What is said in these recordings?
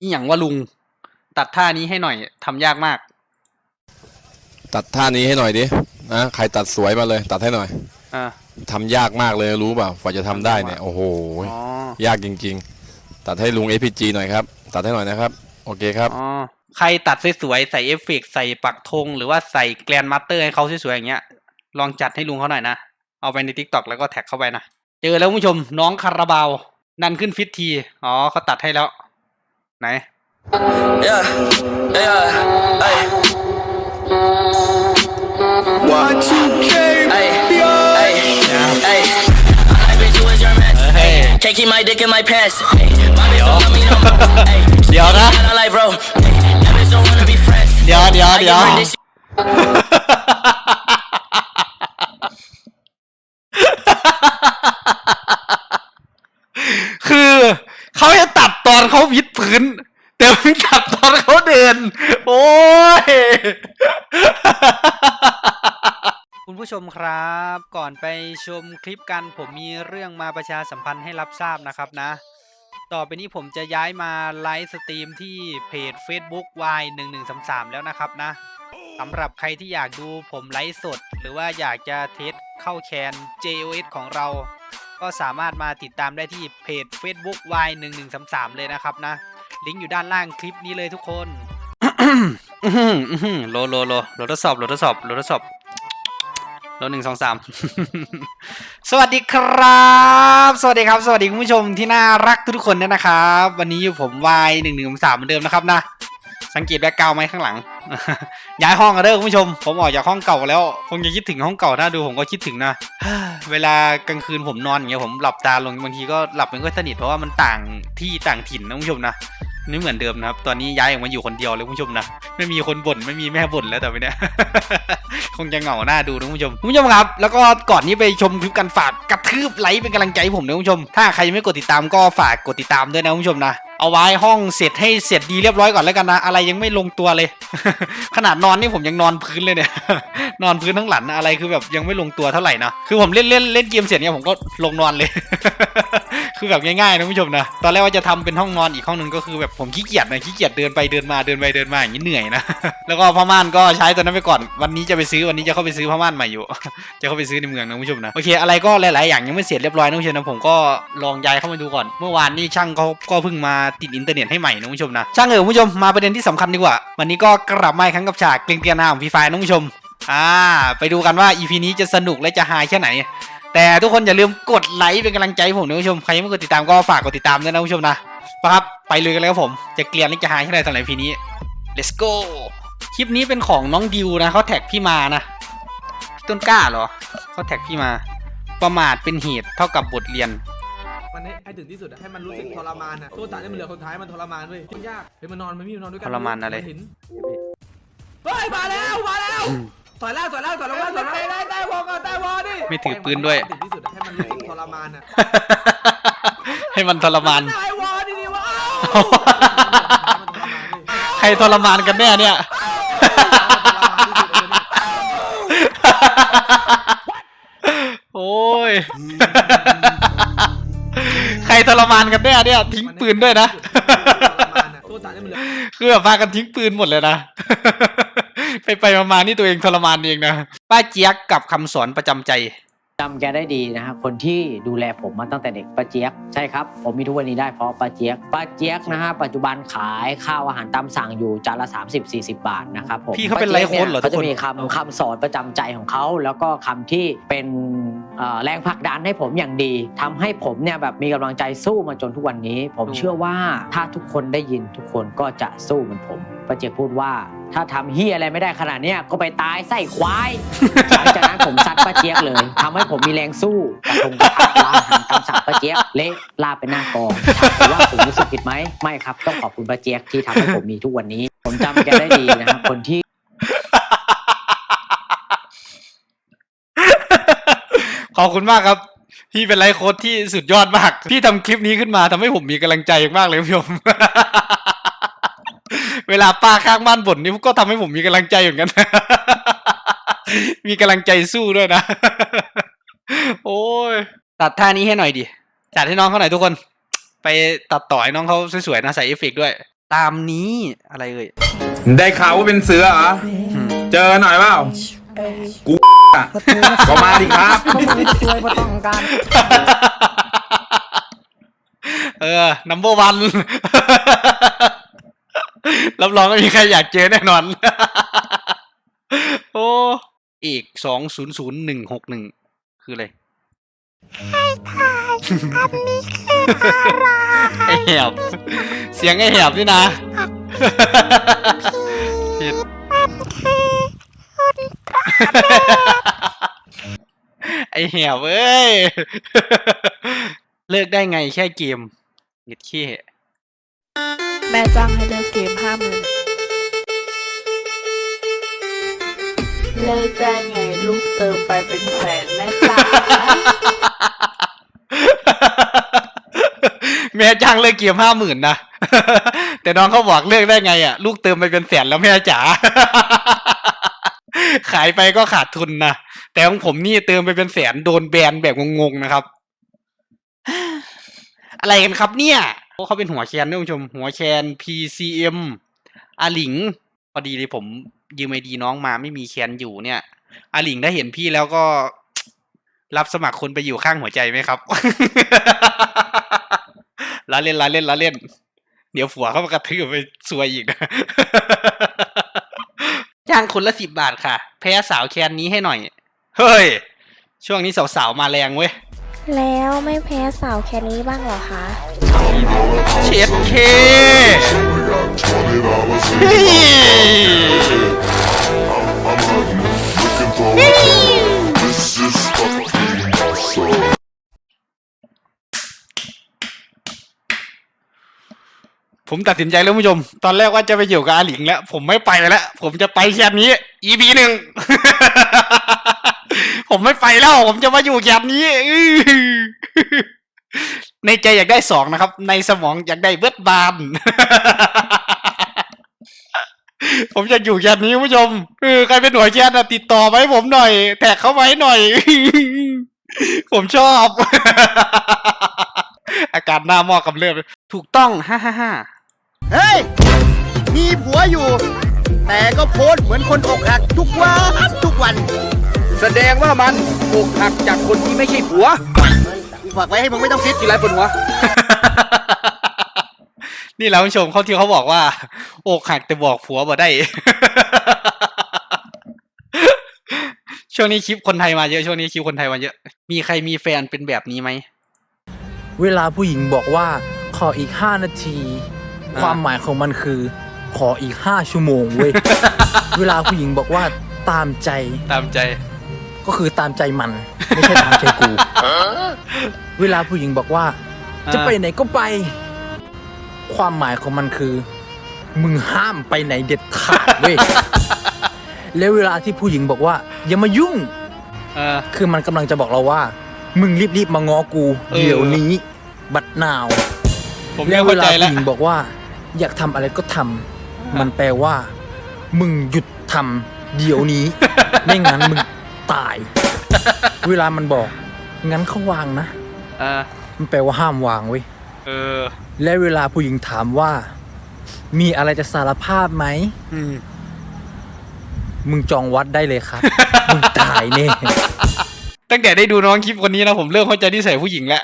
อีหยังว่าลุง ตัดท่านี้ให้หน่อยทำยากมาก ตัดท่านี้ให้หน่อยดินะใครตัดสวยมาเลย ตัดให้หน่อยอ่า ทำยากมากเลยรู้เปล่ากว่าจะทำได้เนี่ย โอ้โห อ๋อยากจริง ๆ ตัดให้ลุง APG หน่อยครับ ตัดให้หน่อยนะครับ โอเคครับ อ๋อใครตัดสวยๆใส่เอฟเฟกต์ใส่ปักธงหรือว่าใส่แกรนมาสเตอร์ให้เขาสวยๆอย่างเงี้ย ลองจัดให้ลุงเขาหน่อยนะ เอาไปในทิกตอกแล้วก็แท็กเข้าไปนะ เจอแล้วคุณผู้ชมน้องคาราบาว นันขึ้นฟิตที อ๋อเขาตัดให้แล้ว ไหน Yeah, yeah, hey. Y2K, Hey, yo. hey, hey. I bitch, you was your mess. Hey. Can't keep my dick in my pants. Hey, my bitch don't love me no more. Hey, เดี๋ยวนะ I don't like bro. Hey, that bitch don't wanna be friends. เดี๋ยวเดี๋ยว I เดี๋ยว give her this คื คุณผู้ชมครับ ก่อนไปชมคลิปกันผมมีเรื่องมาประชาสัมพันธ์ให้รับทราบนะครับนะ ต่อไปนี้ผมจะย้ายมาไลฟ์สตรีมที่เพจ Facebook Y 1 1 3 3 แล้วนะครับนะสำหรับใครที่อยากดูผมไลฟ์สด หรือว่าอยากจะเทสเข้าแคน JOS ของเรา ก็สามารถมาติดตามได้ที่เพจ Facebook Y 1 1 3 3 เลยนะครับนะ ลิงก์อยู่ด้านล่างคลิปนี้เลยทุกคน โลโลโลโลทดสอบโลทดสอบโลทดสอบโลหนึ่งสองสามสวัสดีครับ สวัสดีครับ สวัสดีคุณผู้ชมที่น่ารักทุกคนด้วยนะครับ วันนี้อยู่ผม Y หนึ่งหนึ่งสามเหมือนเดิมนะครับนะ สังเกตแบ็กกราวไหมข้างหลัง ย้ายห้องกันเด้อคุณผู้ชม ผมออกจากห้องเก่าแล้ว คงจะคิดถึงห้องเก่าถ้าดูผมก็คิดถึงนะ เวลากลางคืนผมนอนอย่างเงี้ยผมหลับตาลงบางทีก็หลับไม่ค่อยสนิทเพราะว่ามันต่างที่ต่างถิ่นนะคุณผู้ชมนะ ไม่เหมือนเดิมนะครับ ตอนนี้ย้ายออกมาอยู่คนเดียวเลยคุณผู้ชมนะ ไม่มีคนบ่นไม่มีแม่บ่นแล้วแต่ไปเนี้ยคงจะเหงาหน้าดูนะคุณผู้ชม คุณผู้ชมครับ แล้วก็ก่อนนี้ไปชมคลิปกันฝากกระทืบไลค์เป็นกำลังใจผมนะคุณผู้ชม ถ้าใครยังไม่กดติดตามก็ฝากกดติดตามด้วยนะคุณผู้ชมนะ เอาไว้ห้องเสร็จให้เสร็จดีเรียบร้อยก่อนแล้วกันนะ อะไรยังไม่ลงตัวเลย ขนาดนอนนี่ผมยังนอนพื้นเลยเนี่ย นอนพื้นทั้งหลังนะอะไรคือแบบยังไม่ลงตัวเท่าไหร่นะ คือผมเล่นเล่นเล่นเกมเสร็จเนี่ยผมก็ลงนอนเลย คือแบบง่ายๆนะผู้ชมนะ ตอนแรกว่าจะทำเป็นห้องนอนอีกห้องหนึงก็คือแบบผมขี้เกียจนะขี้เกียจเดินไปเดินมาเดินไปเดินมาอย่างนี้เหนื่อยนะ แล้วก็ผ้าม่านก็ใช้ตัวนั้นไปก่อน วันนี้จะไปซื้อวันนี้จะเข้าไปซื้อผ้าม่านใหม่อยู่ จะเข้าไปซื้อในเมืองนะผู้ชมนะ โอเคอะไรก็หลายๆอย่างยังไม่เสร็จเรียบร้อยนะผู้ชมนะผมก็ลองย้ายเข้ามาดูก่อน เมื่อวานนี้ช่างเขาก็เพิ่งมาติดอินเทอร์เน็ตให้ใหม่นะผู้ชมนะ ช่างเออผู้ชมมาประเด็นที่สำคัญดีกว่า วันนี้ก็กลับมาครั้งกับฉากเกลียงเตียนหน้าของฟีไฟนะผู้ชมอ่าไปดูกันว่า EP นี้จะสนุกและจะฮาแค่ไหน แต่ทุกคนอย่าลืมกดไลค์เป็นกำลังใจให้ผมนะคุณผู้ชม ใครยังไม่กดติดตามก็ฝากกดติดตามด้วยนะคุณผู้ชมนะไปครับ ไปเลยกันเลยครับผม จะเกลียนและจะฮาแค่ไหนสำหรับ EP นี้ let's go คลิปนี้เป็นของน้องดิวนะเขาแท็กพี่มานะพี่ต้นกล้าเหรอเขาแท็กพี่มา ประมาทเป็นเหตุเท่ากับบทเรียน มันให้ให้ถึงที่สุดอะให้มันรู้สึกทรมานอะตัวตัดให้มันเหลือคนท้ายมันทรมานเว้ยมันยากเฮ้ยมันนอนมันไม่มีนอนด้วยกัทรมานอะไร เห็นเฮ้ยมาแล้วมาแล้ว ถอยแล้วถอยแล้วถอยลงแล้วถอยแล้วได้ได้วอก่อนได้วอดิไม่ถือปืนด้วยให้ถึงที่สุดอะให้มันรู้สึกทรมานอะให้มันทรมาน ได้วอดีดีวะใครทรมานกันแน่เนี่ย โอ้ย ใครทรมานกันแน่เนี่ย ทิ้งปืนด้วยนะ ตัวตัดให้มันเหลือ คือแบบพากันทิ้งปืนหมดเลยนะ ไปไปๆมาๆนี่ตัวเองทรมานเองนะ ป้าเจี๊ยกกับคำสอนประจำใจ จำแกได้ดีนะฮะคนที่ดูแลผมมาตั้งแต่เด็กป้าเจี๊ยกใช่ครับ ผมมีทุกวันนี้ได้เพราะป้าเจี๊ยกป้าเจี๊ยกนะฮะปัจจุบันขายข้าวอาหารตามสั่งอยู่จานละ 30-40 บาทนะครับผมพี่เขาเป็นไลฟ์โค้ชเหรอเขาทุกจะคนมีคำคำสอนประจำใจของเขาแล้วก็คำที่เป็นเอ่อแรงผลักดันให้ผมอย่างดีทำให้ผมเนี่ยแบบมีกำลังใจสู้มาจนทุกวันนี้ ผมเชื่อว่าถ้าทุกคนได้ยินทุกคนก็จะสู้เหมือนผม ป้าเจี๊ยกพูดว่า ถ้าทำเฮียอะไรไม่ได้ขนาดเนี้ยก็ไปตายไส้ควายหลังจากนั้นผมซัดป้าเจี๊ยกเลยทำให้ผมมีแรงสู้กระทงกระทะร้านอาหารตามสั่งป้าเจี๊ยกเละลาบเป็นหน้ากองถามว่าผมรู้สึกผิดไหมไม่ครับ ต้องขอบคุณป้าเจี๊ยกที่ทำให้ผมมีทุกวันนี้ ผมจำแกได้ดีนะครับคนที่ ขอบคุณมากครับ พี่เป็นไลฟ์โค้ดที่สุดยอดมาก พี่ทำคลิปนี้ขึ้นมาทำให้ผมมีกำลังใจมากเลยพี่ผม เวลาป้าข้างบ้านบ่นนี่ก็ทำให้ผมมีกำลังใจเหมือนกัน มีกำลังใจสู้ด้วยนะ โอ้ย ตัดท่านี้ให้หน่อยดิ จัดให้น้องเขาหน่อยทุกคน ไปตัดต่อให้น้องเขาสวยๆนะใส่เอฟเฟกต์ด้วย ตามนี้อะไรเอ่ย ได้ข่าวว่าเป็นเสือเหรอ เจอหน่อยเปล่ากูอะก็มาดิครับเออ number one รั บรองไม่มีใครอยากเจอแน่นอน โอ้อีกสองศูนย์ศูนย์หนึ่งหกหนึ่งคืออะไรไอแหบ เสียงไอแหบนี่นะผิดไอแหบเอ้ย เลิกได้ไงแค่เกมเน็ดขี้ แม่จ้างให้เลิกเกมห้าหมื่นเลิกได้ไงลูกเติมไปเป็นแสนแม่จ๋าแม่จ้างเลิกเกมห้าหมื่นนะ แต่น้องเขาบอกเลิกได้ไงอะ ลูกเติมไปเป็นแสนแล้วแม่จ๋า ขายไปก็ขาดทุนนะ แต่ของผมนี่เติมไปเป็นแสนโดนแบนแบบงงๆนะครับ อะไรกันครับเนี่ยเพ ราะเขาเป็นหัวแคนด้วยคุณผู้ชม หัวแคน PCM อาหลิง พอดีเลยผมยืมไอดีน้องมาไม่มีแคนอยู่เนี่ยอาหลิงได้เห็นพี่แล้วก็รับสมัครคนไปอยู่ข้างหัวใจไหมครับล้าเล่นล้าเล่นล้าเล่น เดี๋ยวผัวเขามากระทืบไปซวยอีกจ้างคนละสิบบาทค่ะ แพ้สาวแคนนี้ให้หน่อย เฮ้ย ช่วงนี้สาวๆมาแรงเว้ย แล้วไม่แพ้สาวแคนี้บ้างเหรอคะเช็ดเคเฮ้ยผมตัดสินใจแล้วคุณผู้ชม ตอนแรกว่าจะไปอยู่กับอาหลิงแล้ว ผมไม่ไปแล้ว ผมจะไปแค่นี้ EP หนึ่ง ผมไม่ไปแล้ว ผมจะมาอยู่แค่นี้ในใจอยากได้สองนะครับ ในสมองอยากได้เบิดบาน ผมอยากอยู่แค่นี้คุณผู้ชมเออใครเป็นหน่วยแคนะติดต่อมาให้ผมหน่อย แท็กเข้ามาให้หน่อย ผมชอบ อาการหน้าหมอกกำเริบถูกต้องฮ่าฮ่าฮ่าเฮ้ย มีผัวอยู่ แต่ก็โพสเหมือนคนอกหักทุกวันทุกวัน แสดงว่ามันอกหักจากคนที่ไม่ใช่ผัวกูฝากไว้ให้มึงไม่ต้องคิดกี่ไรบนหัว นี่แหละคุณผู้ชมเขาที่เขาบอกว่า อกหักแต่บอกผัวบ่ได้ ช่วงนี้คลิปคนไทยมาเยอะช่วงนี้คลิปคนไทยมาเยอะ มีใครมีแฟนเป็นแบบนี้ไหม เวลาผู้หญิงบอกว่า ขออีกห้านาทีอ่าความหมายของมันคือ ขออีกห้าชั่วโมงเว้ย เวลาผู้หญิงบอกว่าตามใจ ตามใจ ก็คือตามใจมัน ไม่ใช่ตามใจกู เวลาผู้หญิงบอกว่า จะไปไหนก็ไป ความหมายของมันคือ มึงห้ามไปไหนเด็ดขาดเว้ยแล้วเวลาที่ผู้หญิงบอกว่า อย่ามายุ่งเออคือมันกำลังจะบอกเราว่า มึงรีบๆมาง้อกูเออเดี๋ยวนี้ บัดนาวผมแล้เริ่วมเวเข้าลาใจแล้วผู้หญิงบอกว่า อยากทำอะไรก็ทำมันแปลว่า มึงหยุดทำเดี๋ยวนี้ ไม่งั้นมึง ตาย เวลามันบอก งั้นเขาวางนะเออมันแปลว่าห้ามวางเว้ย เออ และเวลาผู้หญิงถามว่า มีอะไรจะสารภาพไหม อืม มึงจองวัดได้เลยครับ มึงตายแน่ ตั้งแต่ได้ดูน้องคลิปคนนี้นะผมเริ่มเข้าใจนิสัยผู้หญิงแล้ว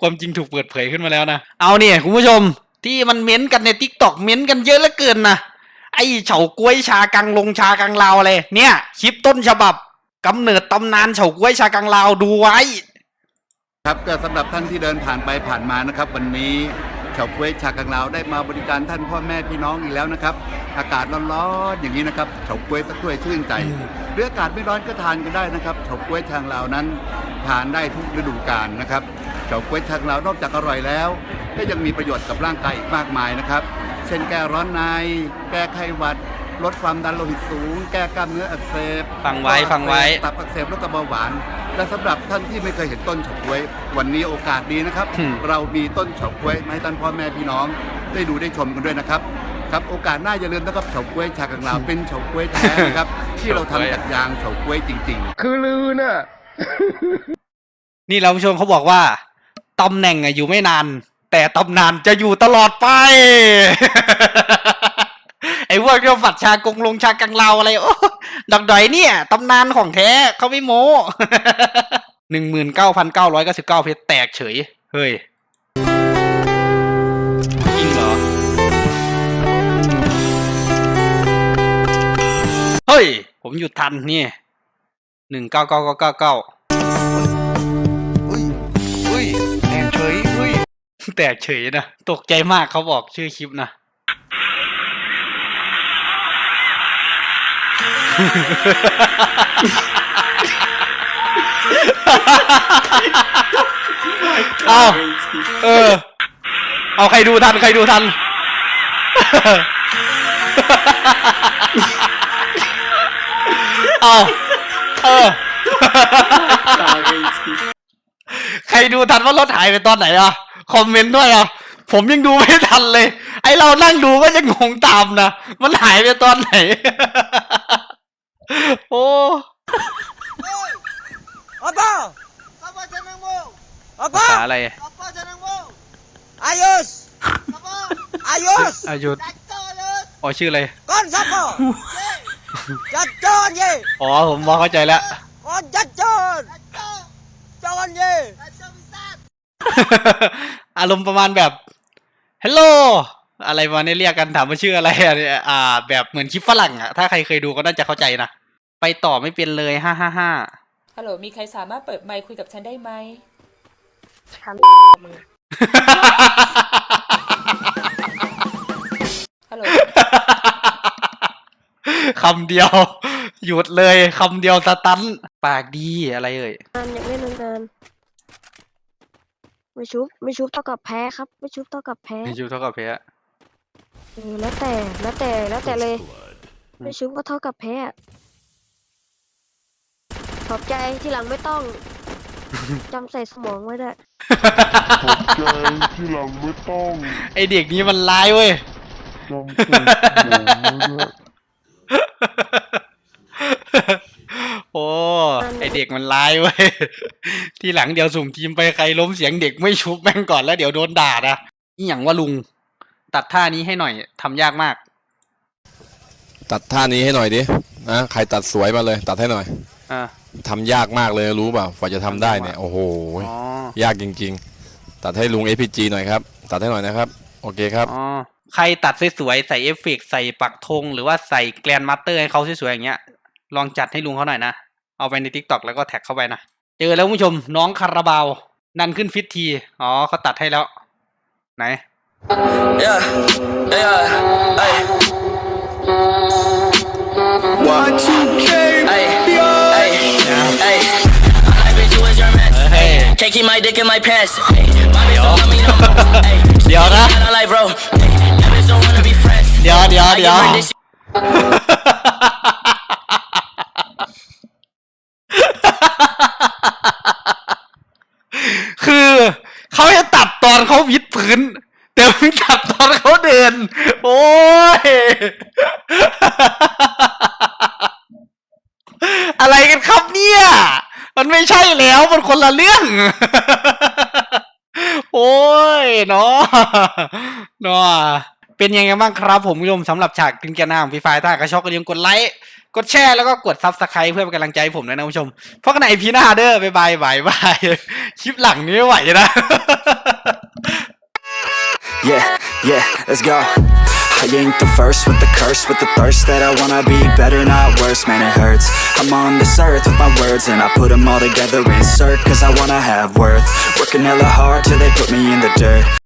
ความจริงถูกเปิดเผยขึ้นมาแล้วนะ เอาเนี่ยคุณผู้ชมที่มันเม้นกันในทิกตอกเม้นกันเยอะเหลือเกินนะ ไอเฉาก้วยชากังลงชากังลาวเลยเนี่ยคลิปต้นฉบับกำเนิดตำนานเฉาก้วยชากังลาวดูไว้ ครับก็สำหรับท่านที่เดินผ่านไปผ่านมานะครับ วันนี้เฉาก๊วยชากังลาวได้มาบริการท่านพ่อแม่พี่น้องอีกแล้วนะครับ อากาศร้อนๆอย่างนี้นะครับเฉาก๊วยสักถ้วยชื่นใจหรืออากาศไม่ร้อนก็ทานกันได้นะครับเฉาก๊วยชากังลาวนั้น ทานได้ทุกฤดูกาลนะครับเฉาก๊วยชากังลาวนอกจากอร่อยแล้ว ก็ยังมีประโยชน์กับร่างกายอีกมากมายนะครับเช่นแก้ร้อนใน แก้ไข้หวัด ลดความดันโลหิตสูง แก้กล้ามเนื้ออักเสบฟังไว้ฟังไว้ ตับอักเสบแล้วก็เบาหวาน และสำหรับท่านที่ไม่เคยเห็นต้นเฉาก๊วย วันนี้โอกาสดีนะครับ อืม เรามีต้นเฉาก๊วยมาให้ท่านพ่อแม่พี่น้อง ได้ดูได้ชมกันด้วยนะครับครับโอกาสหน้าอย่าลืมนะครับเฉาก๊วยชากังลาวเป็นเฉาก๊วยแท้นะครับ ที่เราทำจากยางเฉาก๊วยจริง ๆ คือลือน่ะ นี่เราผู้ชมเขาบอกว่าตำแหน่งอะอยู่ไม่นาน แต่ตำนานจะอยู่ตลอดไป ไอ้พวกที่ฝัดชากงลงชากังลาวอะไรโอ้ดอกดอยเนี่ยตำนานของแท้เขาไม่โม้หนึ่งหมื่นเก้าพันเก้าร้อยเก้าสิบเก้าเพชรแตกเฉย เฮ้ยจริงเหรอ เฮ้ย ผมหยุดทันนี่หนึ่งเก้าเก้าเก้าเก้าเก้า แตกเฉยนะตกใจมากเขาบอกชื่อคลิปนะเอาเออ เอาใครดูทัน ใครดูทัน เอาเออ ใครดูทันว่ารถหายไปตอนไหนอะ คอมเมนต์ด้วยอะ ผมยังดูไม่ทันเลย ไอเรานั่งดูก็ยังงงตามนะ มันหายไปตอนไหน โอ้ Apa? Apa jangan mo? ภาษาอะไร Apa jangan mo? Ayos. Apa? Ayos. อายุ Jatuh ayos. อ๋อชื่ออะไร Kon siapa? Jatuh ye. อ๋อผมพอเข้าใจแล้ว Kon jatuh. Jatuh. Jangan ye. Jatuh besar. อารมณ์ประมาณแบบฮัลโหลอะไรประมาณนี้เรียกกันถามว่าชื่ออะไรอะเนี่ยอ่า แบบเหมือนคลิปฝรั่งอะถ้าใครเคยดูก็น่าจะเข้าใจนะไปต่อไม่เป็นเลยฮ่าฮ่าฮ่าฮัลโหลมีใครสามารถเปิดไมค์คุยกับฉันได้ไหมฮัลโหลคำเดียว หยุดเลยคำเดียวสตันปากดีอะไรเอ่ยอยากเล่นนานๆ ไม่ชุบไม่ชุบเท่ากับแพ้ครับ ไม่ชุบเท่ากับแพ้มีชูเท่ากับเพะเออแล้วแต่แล้วแต่แล้วแต่เลย ไม่ชุบก็เท่ากับแพ้อะขอบใจที่หลังไม่ต้องจำใส่สมองไว้ด้วยไอเด็กนี้มันร้ายเว้ย โอ้ไอเด็กมันร้ายเว้ยทีหลังเดี๋ยวสุ่มทีมไปใครล้มเสียงเด็กไม่ชุบแม่งก่อนแล้วเดี๋ยวโดนด่านะนี่อย่างว่าลุง ตัดท่านี้ให้หน่อยทำยากมาก ตัดท่านี้ให้หน่อยดินะใครตัดสวยมาเลย ตัดให้หน่อยอ่า ทำยากมากเลยรู้เปล่ากว่าจะทำได้เนี่ย โอ้โห อ๋อ ยากจริง ๆ ตัดให้ลุง APG หน่อยครับ ตัดให้หน่อยนะครับ โอเคครับ อ๋อ ใครตัดสวยๆใส่เอฟเฟกต์ใส่ปักธงหรือว่าใส่แกลนมาสเตอร์ให้เขาสวยๆอย่างเงี้ย ลองจัดให้ลุงเขาหน่อยนะ เอาไปในทิกตอกแล้วก็แท็กเข้าไปนะ เจอแล้วคุณผู้ชมน้องคาราบาวนันขึ้นฟิตที อ๋อเขาตัดให้แล้ว ไหน Yeah, yeah, hey. Y2K, hey, hey, hey. I like bitch, you was your mess. Hey. Can't keep my dick in my pants. Hey, my bitch don't love me no more. Hey, เดี๋ยวนะ I don't like bro. Hey, that bitch don't wanna be friends. เดี๋ยวเดี๋ยว I เดี๋ยว give her this คือ เขาจะตัดตอนเขาวิดพื้น แต่มึงตัดตอนเขาเดิน โอ้ย อะไรกันครับเนี่ย มันไม่ใช่แล้ว มันคนละเรื่อง โอ้ยเนาะเนาะเป็นยังไงบ้างครับ ผมคุณผู้ชมสำหรับฉากกินแกนหน้าของฟีไฟถ้ากระชอกก็อย่าลืมกดไลค์ กดแชร์แล้วก็กดซับสไครต์เพื่อเป็นกำลังใจผมด้วยนะคุณผู้ชม เพราะกันในพีหน้าเด้อบายบายบายบายคลิปหลังนี้ไม่ไหวนะ Yeah, yeah, let's go. I ain't the first with the curse, with the thirst that I wanna be better, not worse, man, it hurts. I'm on this earth with my words, and I put them all together, insert, cause I wanna have worth. Working hella hard till they put me in the dirt.